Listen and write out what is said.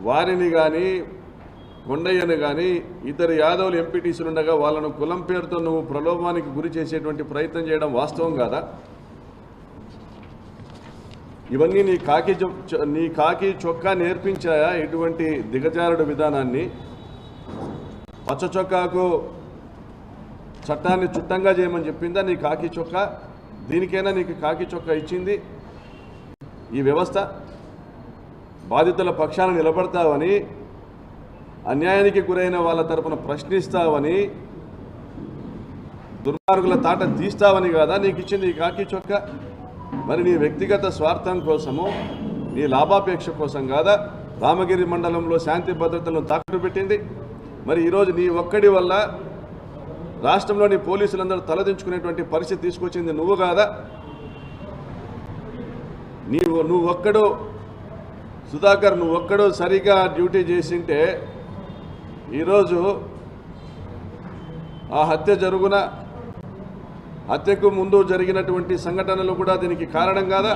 వారిని కానీ కొండయ్యను కానీ ఇతర యాదవులు ఎంపీటీసీలు ఉండగా వాళ్ళను కులం పేరుతో నువ్వు ప్రలోభానికి గురి చేసేటువంటి ప్రయత్నం చేయడం వాస్తవం కాదా? ఇవన్నీ నీ కాకి చొ- నీ కాకి చొక్కా నేర్పించాయా ఇటువంటి దిగజారుడు విధానాన్ని? పచ్చ చొక్కాకు చట్టాన్ని చుట్టంగా చేయమని చెప్పిందా నీ కాకి చొక్కా? దీనికైనా నీకు కాకి చొక్కా ఇచ్చింది? ఈ వ్యవస్థ? బాధితుల పక్షాన నిలబడతావని అన్యాయానికి గురైన వాళ్ళ తరపున ప్రశ్నిస్తావని దుర్మార్గుల తాట తీస్తావని కాదా? నీకు ఇచ్చింది ఈ కాకి చొక్క. మరి నీ వ్యక్తిగత స్వార్థం కోసము నీ లాభాపేక్ష కోసం కాదా? రామగిరి మండలంలో శాంతి భద్రతలను తాకట్టు పెట్టింది. మరి ఈరోజు నీ ఒక్కడి వల్ల రాష్ట్రంలోని పోలీసులందరూ తలదించుకునేటువంటి పరిస్థితి తీసుకొచ్చింది నువ్వు కాదా? నీవు నువ్వు ఒక్కడు సుధాకర్ నువ్వు ఒక్కడో సరిగా డ్యూటీ చేసింటే ఈరోజు ఆ హత్య జరుగున? హత్యకు ముందు జరిగినటువంటి సంఘటనలు కూడా దీనికి కారణం కాదా?